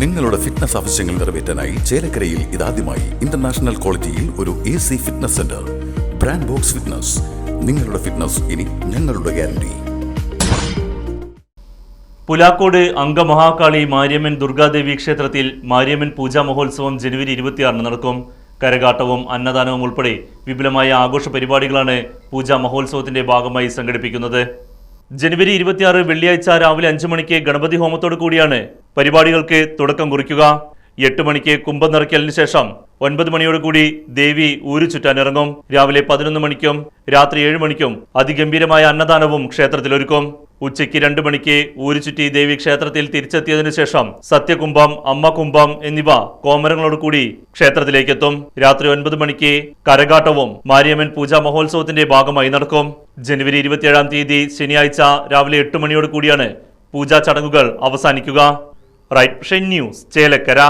നിങ്ങളുടെ ഫിറ്റ്നസ് ആവശ്യങ്ങൾ നിറവേറ്റാനായി ചേലക്കരയിൽ ഇതാദ്യമായി ഇന്റർനാഷണൽ ക്വാളിറ്റിയിൽ ഒരു A C fitness centre brand box fitness നിങ്ങളുടെ ഫിറ്റ്നസ് ഇനി ഞങ്ങളുടെ ഗ്യാരണ്ടി പുലാക്കോട് അങ്കമഹാകാളി മാര്യമ്മൻ ദുർഗാദേവി ക്ഷേത്രത്തിൽ മാര്യമ്മൻ പൂജാ മഹോത്സവം ജനുവരി ഇരുപത്തിയാറിന് നടക്കും. കരകാട്ടവും അന്നദാനവും ഉൾപ്പെടെ വിപുലമായ ആഘോഷ പരിപാടികളാണ് പൂജാ മഹോത്സവത്തിന്റെ ഭാഗമായി സംഘടിപ്പിക്കുന്നത്. ജനുവരി ഇരുപത്തിയാറ് വെള്ളിയാഴ്ച രാവിലെ അഞ്ചു മണിക്ക് ഗണപതി ഹോമത്തോടു കൂടിയാണ് പരിപാടികൾക്ക് തുടക്കം കുറിക്കുക. എട്ട് മണിക്ക് കുംഭം നിറയ്ക്കലിന് ശേഷം ഒൻപത് മണിയോടുകൂടി ദേവി ഊരു ചുറ്റാനിറങ്ങും. രാവിലെ പതിനൊന്ന് മണിക്കും രാത്രി ഏഴ് മണിക്കും അതിഗംഭീരമായ അന്നദാനവും ക്ഷേത്രത്തിലൊരുക്കും. ഉച്ചയ്ക്ക് രണ്ട് മണിക്ക് ഊരുചുറ്റി ദേവി ക്ഷേത്രത്തിൽ തിരിച്ചെത്തിയതിനു ശേഷം സത്യകുംഭം അമ്മകുംഭം എന്നിവ കോമരങ്ങളോടുകൂടി ക്ഷേത്രത്തിലേക്കെത്തും. രാത്രി ഒൻപത് മണിക്ക് കരകാട്ടവും മാരിയമ്മൻ പൂജാ മഹോത്സവത്തിന്റെ ഭാഗമായി നടക്കും. ജനുവരി ഇരുപത്തിയേഴാം തീയതി ശനിയാഴ്ച രാവിലെ എട്ട് മണിയോട് കൂടിയാണ് പൂജാ ചടങ്ങുകൾ അവസാനിക്കുക. Right news Chelakkara.